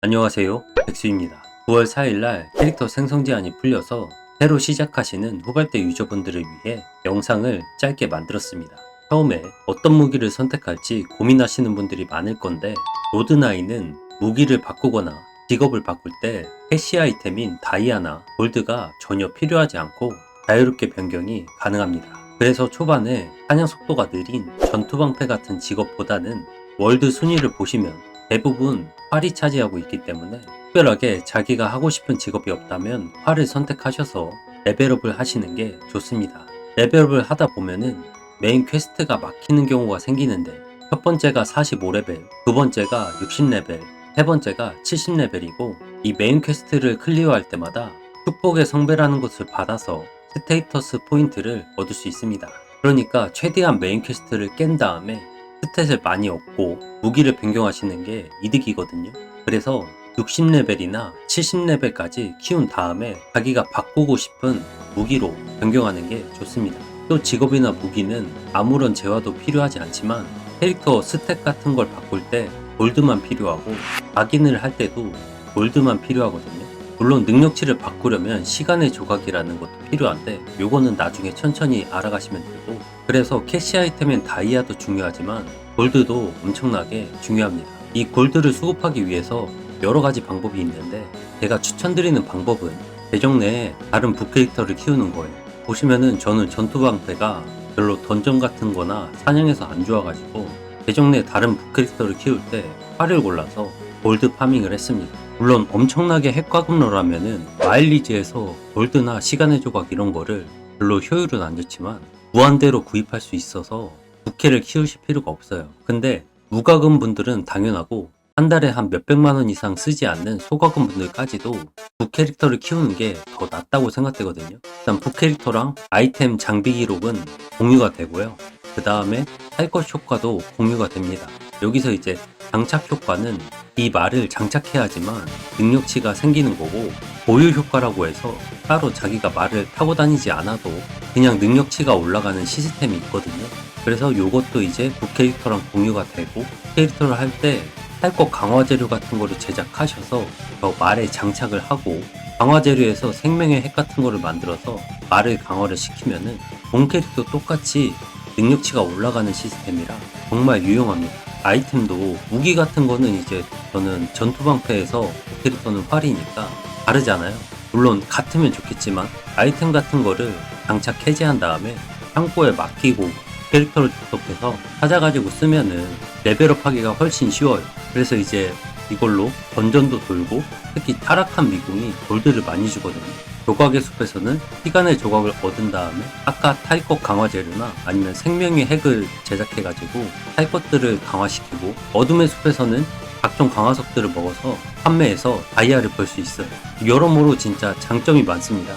안녕하세요. 백수입니다. 9월 4일날 캐릭터 생성 제한이 풀려서 새로 시작하시는 후발대 유저분들을 위해 영상을 짧게 만들었습니다. 처음에 어떤 무기를 선택할지 고민하시는 분들이 많을 건데 로드나인은 무기를 바꾸거나 직업을 바꿀 때 캐시 아이템인 다이아나 골드가 전혀 필요하지 않고 자유롭게 변경이 가능합니다. 그래서 초반에 사냥 속도가 느린 전투방패 같은 직업보다는 월드 순위를 보시면 대부분 활이 차지하고 있기 때문에 특별하게 자기가 하고 싶은 직업이 없다면 활을 선택하셔서 레벨업을 하시는 게 좋습니다. 레벨업을 하다 보면은 메인 퀘스트가 막히는 경우가 생기는데 첫 번째가 45레벨, 두 번째가 60레벨, 세 번째가 70레벨이고 이 메인 퀘스트를 클리어할 때마다 축복의 성배라는 것을 받아서 스테이터스 포인트를 얻을 수 있습니다. 그러니까 최대한 메인 퀘스트를 깬 다음에 스탯을 많이 얻고 무기를 변경하시는 게 이득이거든요. 그래서 60레벨이나 70레벨까지 키운 다음에 자기가 바꾸고 싶은 무기로 변경하는 게 좋습니다. 또 직업이나 무기는 아무런 재화도 필요하지 않지만 캐릭터 스탯 같은 걸 바꿀 때 골드만 필요하고 각인을 할 때도 골드만 필요하거든요. 물론 능력치를 바꾸려면 시간의 조각이라는 것도 필요한데 요거는 나중에 천천히 알아가시면 되고 그래서 캐시 아이템엔 다이아도 중요하지만 골드도 엄청나게 중요합니다. 이 골드를 수급하기 위해서 여러 가지 방법이 있는데 제가 추천드리는 방법은 계정 내에 다른 부캐릭터를 키우는 거예요. 보시면은 저는 전투방패가 별로 던전 같은 거나 사냥에서 안 좋아가지고 계정 내 다른 부캐릭터를 키울 때 활을 골라서 골드 파밍을 했습니다. 물론 엄청나게 핵과금러라면은 마일리지에서 골드나 시간의 조각 이런 거를 별로 효율은 안 좋지만 무한대로 구입할 수 있어서 부캐를 키우실 필요가 없어요. 근데 무과금 분들은 당연하고 한 달에 한 몇백만 원 이상 쓰지 않는 소과금 분들까지도 부캐릭터를 키우는 게 더 낫다고 생각되거든요. 일단 부캐릭터랑 아이템 장비 기록은 공유가 되고요. 그 다음에 할 것 효과도 공유가 됩니다. 여기서 이제 장착 효과는 이 말을 장착해야지만 능력치가 생기는 거고 보유 효과라고 해서 따로 자기가 말을 타고 다니지 않아도 그냥 능력치가 올라가는 시스템이 있거든요. 그래서 요것도 이제 부 캐릭터랑 공유가 되고 캐릭터를 할 때 할 것 강화 재료 같은 거를 제작하셔서 저 말에 장착을 하고 강화 재료에서 생명의 핵 같은 거를 만들어서 말을 강화를 시키면은 본 캐릭터 똑같이 능력치가 올라가는 시스템이라 정말 유용합니다. 아이템도 무기 같은 거는 이제 저는 전투방패에서 캐릭터는 활이니까 다르잖아요. 물론 같으면 좋겠지만 아이템 같은 거를 장착 해제한 다음에 창고에 맡기고 캐릭터를 접속해서 찾아가지고 쓰면은 레벨업 하기가 훨씬 쉬워요. 그래서 이제 이걸로 던전도 돌고 특히 타락한 미궁이 골드를 많이 주거든요. 조각의 숲에서는 시간의 조각을 얻은 다음에 아까 탈것 강화 재료나 아니면 생명의 핵을 제작해가지고 탈 것들을 강화시키고 어둠의 숲에서는 각종 강화석들을 먹어서 판매해서 다이아를 벌 수 있어요. 여러모로 진짜 장점이 많습니다.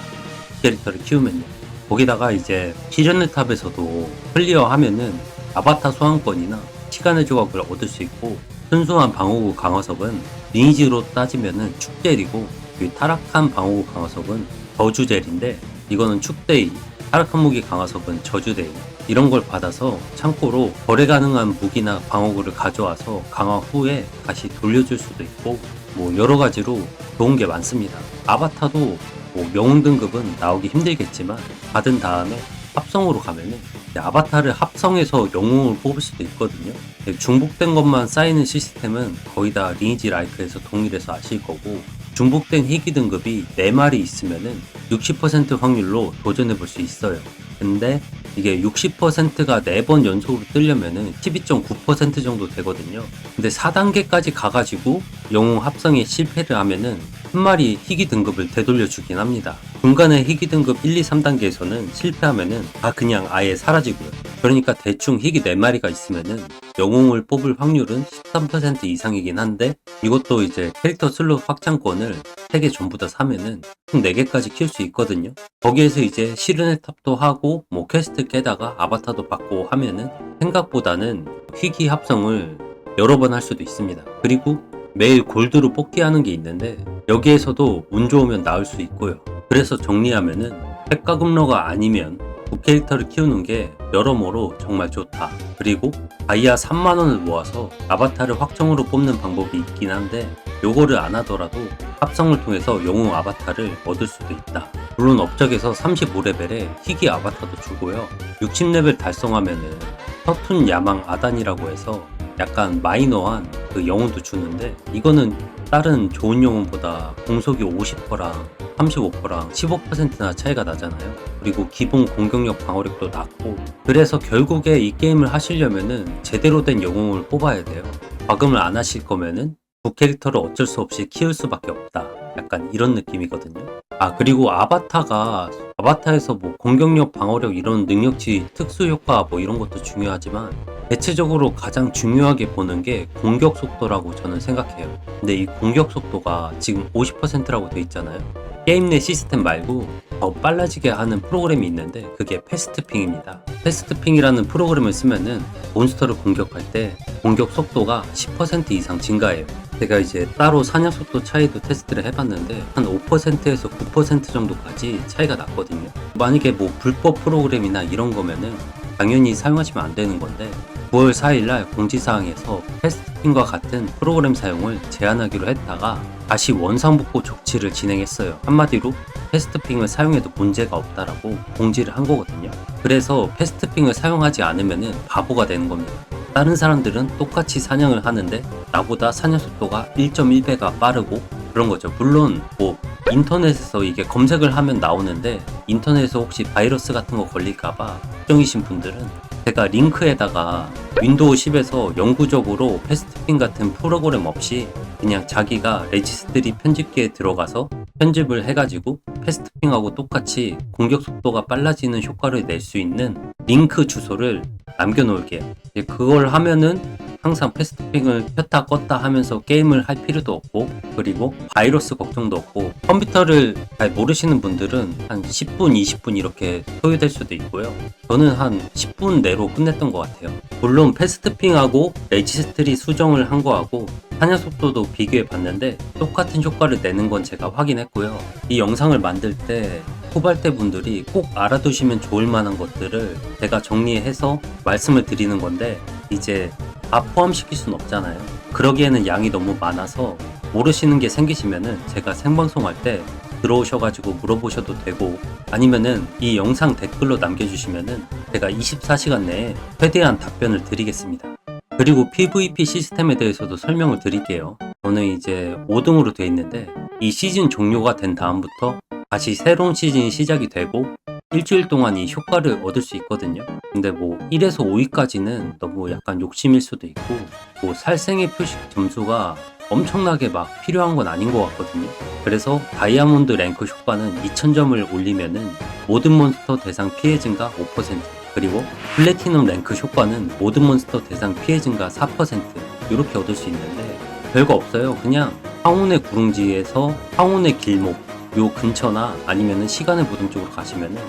캐릭터를 키우면요. 거기다가 이제 시전의 탑에서도 클리어하면은 아바타 소환권이나 시간의 조각을 얻을 수 있고 순수한 방어구 강화석은 리니지로 따지면은 축젤이고 이 타락한 방어구 강화석은 저주젤인데 이거는 축데이 타락한 무기 강화석은 저주데이 이런 걸 받아서 창고로 거래 가능한 무기나 방어구를 가져와서 강화 후에 다시 돌려줄 수도 있고 뭐 여러 가지로 좋은 게 많습니다. 아바타도 뭐 명운 등급은 나오기 힘들겠지만 받은 다음에 합성으로 가면은 아바타를 합성해서 영웅을 뽑을 수도 있거든요. 중복된 것만 쌓이는 시스템은 거의 다 리니지 라이크에서 동일해서 아실 거고 중복된 희귀 등급이 4마리 있으면은 60% 확률로 도전해 볼 수 있어요. 근데 이게 60%가 4번 연속으로 뜨려면은 12.9% 정도 되거든요. 근데 4단계까지 가가지고 영웅 합성에 실패를 하면은 한 마리 희귀 등급을 되돌려 주긴 합니다. 중간에 희귀 등급 1, 2, 3단계에서는 실패하면은 다 그냥 아예 사라지고요. 그러니까 대충 희귀 4마리가 있으면은 영웅을 뽑을 확률은 13% 이상이긴 한데 이것도 이제 캐릭터 슬롯 확장권을 3개 전부 다 사면은 총 4개까지 키울 수 있거든요. 거기에서 이제 시르네 탑도 하고 뭐 퀘스트 깨다가 아바타도 받고 하면은 생각보다는 희귀 합성을 여러 번 할 수도 있습니다. 그리고 매일 골드로 뽑기 하는 게 있는데 여기에서도 운 좋으면 나올 수 있고요. 그래서 정리하면은 핵과금러가 아니면 두 캐릭터를 키우는 게 여러모로 정말 좋다. 그리고 다이아 3만원을 모아서 아바타를 확정으로 뽑는 방법이 있긴 한데 요거를 안 하더라도 합성을 통해서 영웅 아바타를 얻을 수도 있다. 물론 업적에서 35레벨에 희귀 아바타도 주고요. 60레벨 달성하면은 서툰 야망 아단이라고 해서 약간 마이너한 그 영웅도 주는데 이거는 다른 좋은 영웅보다 공속이 50%랑 35%랑 15%나 차이가 나잖아요. 그리고 기본 공격력 방어력도 낮고 그래서 결국에 이 게임을 하시려면은 제대로 된 영웅을 뽑아야 돼요. 과금을 안 하실 거면은 부 캐릭터를 어쩔 수 없이 키울 수밖에 없다. 약간 이런 느낌이거든요. 아 그리고 아바타가 아바타에서 뭐 공격력, 방어력 이런 능력치 특수 효과 뭐 이런 것도 중요하지만 대체적으로 가장 중요하게 보는 게 공격 속도라고 저는 생각해요. 근데 이 공격 속도가 지금 50%라고 돼 있잖아요. 게임 내 시스템 말고 더 빨라지게 하는 프로그램이 있는데 그게 패스트핑입니다. 패스트핑이라는 프로그램을 쓰면은 몬스터를 공격할 때 공격 속도가 10% 이상 증가해요. 제가 이제 따로 사냥 속도 차이도 테스트를 해봤는데 한 5%에서 9% 정도까지 차이가 났거든요. 만약에 뭐 불법 프로그램이나 이런 거면은 당연히 사용하시면 안 되는 건데 9월 4일날 공지사항에서 패스트핑과 같은 프로그램 사용을 제한하기로 했다가 다시 원상복구 조치를 진행했어요. 한마디로 패스트핑을 사용해도 문제가 없다라고 공지를 한 거거든요. 그래서 패스트핑을 사용하지 않으면 바보가 되는 겁니다. 다른 사람들은 똑같이 사냥을 하는데 나보다 사냥 속도가 1.1배가 빠르고 그런 거죠. 물론 뭐 인터넷에서 이게 검색을 하면 나오는데 인터넷에서 혹시 바이러스 같은 거 걸릴까봐 걱정이신 분들은 제가 링크에다가 윈도우 10에서 영구적으로 패스트핑 같은 프로그램 없이 그냥 자기가 레지스트리 편집기에 들어가서 편집을 해가지고 패스트핑하고 똑같이 공격 속도가 빨라지는 효과를 낼 수 있는 링크 주소를 남겨놓을게요. 그걸 하면은 항상 패스트핑을 켰다 껐다 하면서 게임을 할 필요도 없고 그리고 바이러스 걱정도 없고 컴퓨터를 잘 모르시는 분들은 한 10분, 20분 이렇게 소요될 수도 있고요. 저는 한 10분 내로 끝냈던 것 같아요. 물론 패스트핑하고 레지스트리 수정을 한 거하고 사냥 속도도 비교해 봤는데 똑같은 효과를 내는 건 제가 확인했고요. 이 영상을 만들 때 후발대 분들이 꼭 알아두시면 좋을 만한 것들을 제가 정리해서 말씀을 드리는 건데 이제 다 포함시킬 순 없잖아요. 그러기에는 양이 너무 많아서 모르시는 게 생기시면은 제가 생방송할 때 들어오셔가지고 물어보셔도 되고 아니면은 이 영상 댓글로 남겨주시면은 제가 24시간 내에 최대한 답변을 드리겠습니다. 그리고 PVP 시스템에 대해서도 설명을 드릴게요. 저는 이제 5등으로 돼 있는데 이 시즌 종료가 된 다음부터 다시 새로운 시즌이 시작이 되고 일주일 동안 이 효과를 얻을 수 있거든요. 근데 뭐 1에서 5위까지는 너무 약간 욕심일 수도 있고 뭐 살생의 표식 점수가 엄청나게 막 필요한 건 아닌 것 같거든요. 그래서 다이아몬드 랭크 효과는 2000점을 올리면은 모든 몬스터 대상 피해 증가 5% 그리고 플래티넘 랭크 효과는 모든 몬스터 대상 피해 증가 4% 이렇게 얻을 수 있는데 별거 없어요. 그냥 황혼의 구릉지에서 황혼의 길목 요 근처나 아니면은 시간의 무덤 쪽으로 가시면은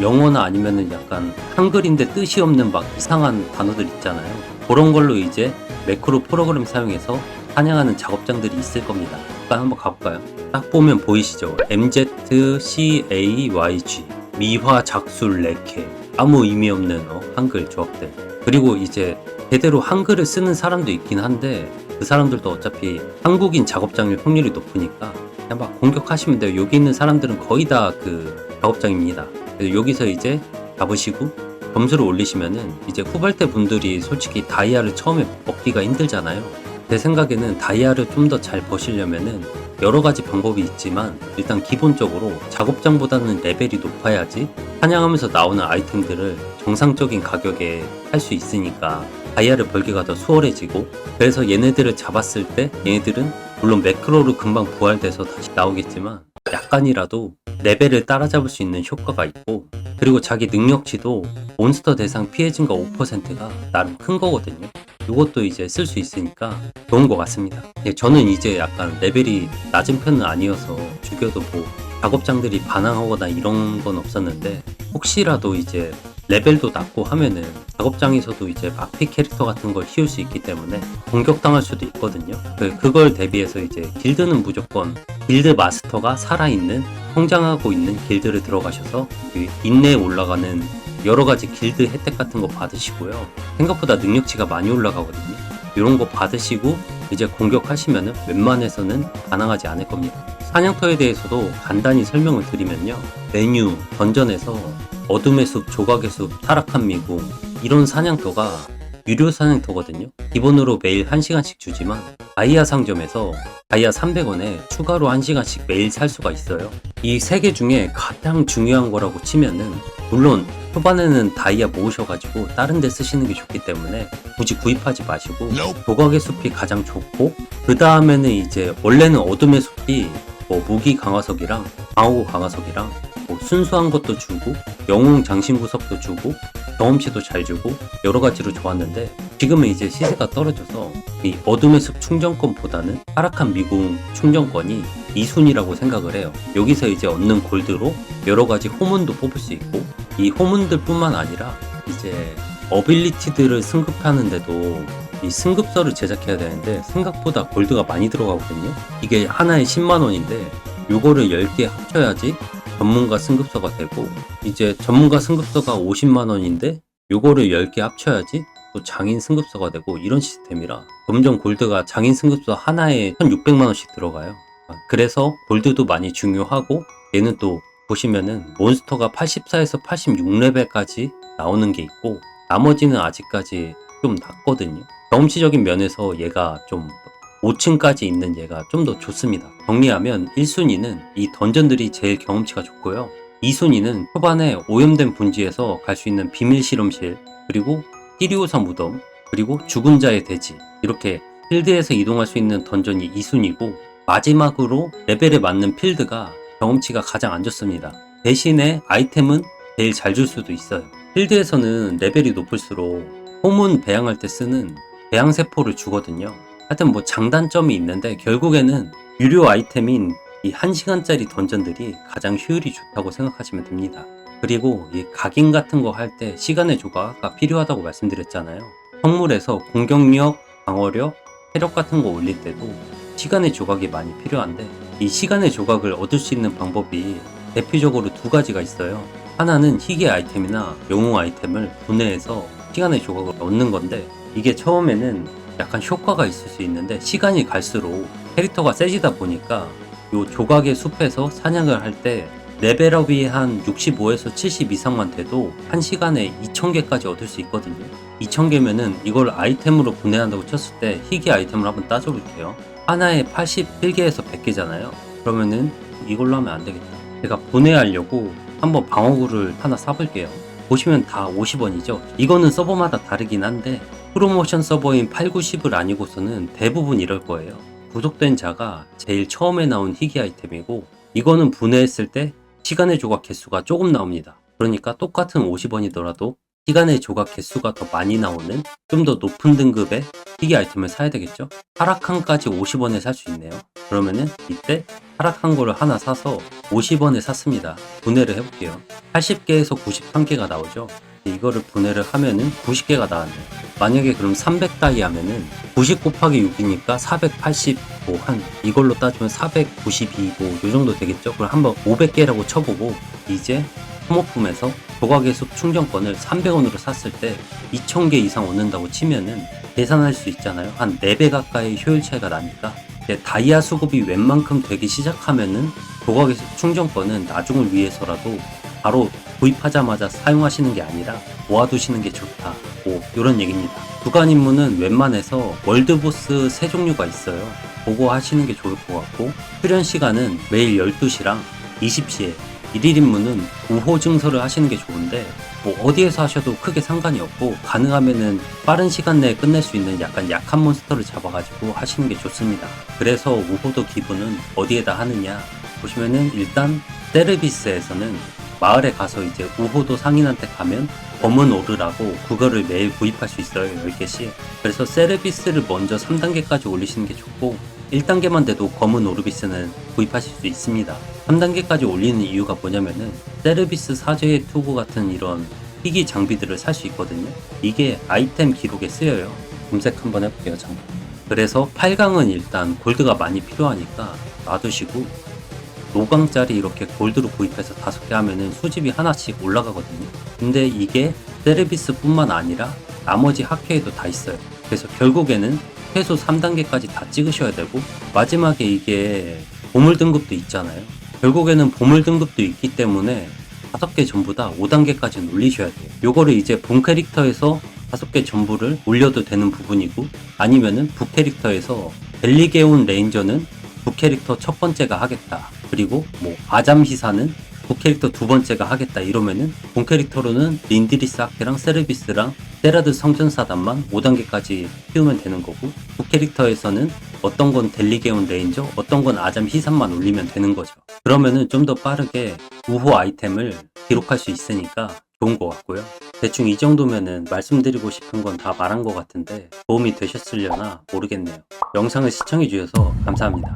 영어나 아니면은 약간 한글인데 뜻이 없는 막 이상한 단어들 있잖아요. 그런 걸로 이제 매크로 프로그램 사용해서 사냥하는 작업장들이 있을 겁니다. 일단 한번 가볼까요? 딱 보면 보이시죠? MZCAYG 미화 작술 레케 아무 의미 없는 어, 한글 조합들 그리고 이제 제대로 한글을 쓰는 사람도 있긴 한데 그 사람들도 어차피 한국인 작업장일 확률이 높으니까 그냥 막 공격하시면 돼요. 여기 있는 사람들은 거의 다 그 작업장입니다. 그래서 여기서 이제 잡으시고 점수를 올리시면은 이제 후발대 분들이 솔직히 다이아를 처음에 먹기가 힘들잖아요. 제 생각에는 다이아를 좀 더 잘 버시려면은 여러 가지 방법이 있지만 일단 기본적으로 작업장보다는 레벨이 높아야지 사냥하면서 나오는 아이템들을 정상적인 가격에 할 수 있으니까 다이아를 벌기가 더 수월해지고 그래서 얘네들을 잡았을 때 얘네들은 물론 매크로로 금방 부활돼서 다시 나오겠지만 약간이라도 레벨을 따라잡을 수 있는 효과가 있고 그리고 자기 능력치도 몬스터 대상 피해 증가 5%가 나름 큰 거거든요. 이것도 이제 쓸 수 있으니까 좋은 것 같습니다. 예, 저는 이제 약간 레벨이 낮은 편은 아니어서 죽여도 뭐 작업장들이 반항하거나 이런 건 없었는데 혹시라도 이제 레벨도 낮고 하면은 작업장에서도 이제 마피 캐릭터 같은 걸 키울 수 있기 때문에 공격당할 수도 있거든요. 그- 그걸 대비해서 이제 길드는 무조건 길드 마스터가 살아있는 성장하고 있는 길드를 들어가셔서 그 인내에 올라가는 여러 가지 길드 혜택 같은 거 받으시고요. 생각보다 능력치가 많이 올라가거든요. 이런 거 받으시고 이제 공격하시면은 웬만해서는 가능하지 않을 겁니다. 사냥터에 대해서도 간단히 설명을 드리면요. 메뉴, 던전에서 어둠의 숲, 조각의 숲, 타락한 미궁 이런 사냥터가 유료 사냥터거든요. 기본으로 매일 1시간씩 주지만 다이아 상점에서 다이아 300원에 추가로 1시간씩 매일 살 수가 있어요. 이 세 개 중에 가장 중요한 거라고 치면은 물론 초반에는 다이아 모으셔가지고 다른 데 쓰시는 게 좋기 때문에 굳이 구입하지 마시고 조각의 숲이 가장 좋고 그 다음에는 이제 원래는 어둠의 숲이 뭐 무기 강화석이랑 방어구 강화석이랑 뭐 순수한 것도 주고 영웅 장신 구석도 주고 경험치도 잘 주고 여러 가지로 좋았는데 지금은 이제 시세가 떨어져서 이 어둠의 숲 충전권보다는 타락한 미궁 충전권이 2순위라고 생각을 해요. 여기서 이제 얻는 골드로 여러 가지 호문도 뽑을 수 있고 이 호문들 뿐만 아니라 이제 어빌리티들을 승급하는데도 이 승급서를 제작해야 되는데 생각보다 골드가 많이 들어가거든요. 이게 하나에 10만 원인데 요거를 10개 합쳐야지 전문가 승급서가 되고 이제 전문가 승급서가 50만 원인데 요거를 10개 합쳐야지 또 장인 승급서가 되고 이런 시스템이라 점점 골드가 장인 승급서 하나에 1600만 원씩 들어가요. 아, 그래서 골드도 많이 중요하고 얘는 또 보시면은 몬스터가 84에서 86레벨까지 나오는 게 있고 나머지는 아직까지 좀 낮거든요. 경험치적인 면에서 얘가 좀 5층까지 있는 얘가 좀 더 좋습니다. 정리하면 1순위는 이 던전들이 제일 경험치가 좋고요. 2순위는 초반에 오염된 분지에서 갈 수 있는 비밀 실험실, 그리고 히리오사 무덤, 그리고 죽은 자의 대지 이렇게 필드에서 이동할 수 있는 던전이 2순위고 마지막으로 레벨에 맞는 필드가 경험치가 가장 안 좋습니다. 대신에 아이템은 제일 잘 줄 수도 있어요. 필드에서는 레벨이 높을수록 호문 배양할 때 쓰는 배양세포를 주거든요. 하여튼 뭐 장단점이 있는데 결국에는 유료 아이템인 이 1시간짜리 던전들이 가장 효율이 좋다고 생각하시면 됩니다. 그리고 이 각인 같은 거 할 때 시간의 조각가 필요하다고 말씀드렸잖아요. 성물에서 공격력, 방어력, 체력 같은 거 올릴 때도 시간의 조각이 많이 필요한데 이 시간의 조각을 얻을 수 있는 방법이 대표적으로 두 가지가 있어요. 하나는 희귀 아이템이나 영웅 아이템을 분해해서 시간의 조각을 얻는 건데 이게 처음에는 약간 효과가 있을 수 있는데 시간이 갈수록 캐릭터가 세지다 보니까 요 조각의 숲에서 사냥을 할 때 레벨업이 한 65에서 70 이상만 돼도 한 시간에 2000개까지 얻을 수 있거든요. 2000개면은 이걸 아이템으로 분해한다고 쳤을 때 희귀 아이템을 한번 따져볼게요. 하나에 81개에서 100개잖아요. 그러면은 이걸로 하면 안 되겠다. 제가 분해하려고 한번 방어구를 하나 사볼게요. 보시면 다 50원이죠. 이거는 서버마다 다르긴 한데 프로모션 서버인 8, 90을 아니고서는 대부분 이럴 거예요. 구독된 자가 제일 처음에 나온 희귀 아이템이고 이거는 분해했을 때 시간의 조각 개수가 조금 나옵니다. 그러니까 똑같은 50원이더라도 시간의 조각 개수가 더 많이 나오는 좀 더 높은 등급의 희귀 아이템을 사야 되겠죠? 타락한까지 50원에 살 수 있네요. 그러면은 이때 타락한 거를 하나 사서 50원에 샀습니다. 분해를 해볼게요. 80개에서 93개가 나오죠? 이거를 분해를 하면은 90개가 나왔네요. 만약에 그럼 300다이 하면은 90 곱하기 6이니까 485한 이걸로 따지면 492 뭐 요 정도 되겠죠? 그럼 한번 500개라고 쳐보고 이제 소모품에서 조각의 숲 충전권을 300원으로 샀을 때 2000개 이상 얻는다고 치면은 계산할 수 있잖아요. 한 4배 가까이 효율 차이가 나니까 다이아 수급이 웬만큼 되기 시작하면은 조각의 숲 충전권은 나중을 위해서라도 바로 구입하자마자 사용하시는 게 아니라 모아두시는 게 좋다. 뭐 이런 얘기입니다. 주간 임무는 웬만해서 월드보스 세 종류가 있어요. 보고 하시는 게 좋을 것 같고 수련 시간은 매일 12시랑 20시에 1일 임무는 우호 증서를 하시는 게 좋은데 뭐 어디에서 하셔도 크게 상관이 없고 가능하면은 빠른 시간 내에 끝낼 수 있는 약간 약한 몬스터를 잡아가지고 하시는 게 좋습니다. 그래서 우호도 기본은 어디에다 하느냐 보시면은 일단 세르비스에서는 마을에 가서 이제 우호도 상인한테 가면 검은 오르라고 그거를 매일 구입할 수 있어요 10개씩. 그래서 세르비스를 먼저 3단계까지 올리시는 게 좋고 1단계만 돼도 검은 오르비스는 구입하실 수 있습니다. 3단계까지 올리는 이유가 뭐냐면은 세르비스 사제의 투구 같은 이런 희귀 장비들을 살 수 있거든요. 이게 아이템 기록에 쓰여요. 검색 한번 해볼게요 잠깐. 그래서 8강은 일단 골드가 많이 필요하니까 놔두시고 노광짜리 이렇게 골드로 구입해서 다섯 개 하면은 수집이 하나씩 올라가거든요. 근데 이게 세레비스뿐만 아니라 나머지 학회에도 다 있어요. 그래서 결국에는 최소 3단계까지 다 찍으셔야 되고 마지막에 이게 보물 등급도 있잖아요. 결국에는 보물 등급도 있기 때문에 다섯 개 전부 다 5단계까지는 올리셔야 돼요. 요거를 이제 본 캐릭터에서 다섯 개 전부를 올려도 되는 부분이고 아니면은 부 캐릭터에서 벨리게온 레인저는 부 캐릭터 첫 번째가 하겠다. 그리고 뭐 아잠 히사는 부 캐릭터 두 번째가 하겠다 이러면은 본 캐릭터로는 린드리스 학회랑 세르비스랑 세라드 성전사단만 5단계까지 키우면 되는 거고 부 캐릭터에서는 어떤 건 델리게온 레인저, 어떤 건 아잠 히산만 올리면 되는 거죠. 그러면은 좀 더 빠르게 우호 아이템을 기록할 수 있으니까 좋은 것 같고요. 대충 이 정도면은 말씀드리고 싶은 건 다 말한 것 같은데 도움이 되셨으려나 모르겠네요. 영상을 시청해 주셔서 감사합니다.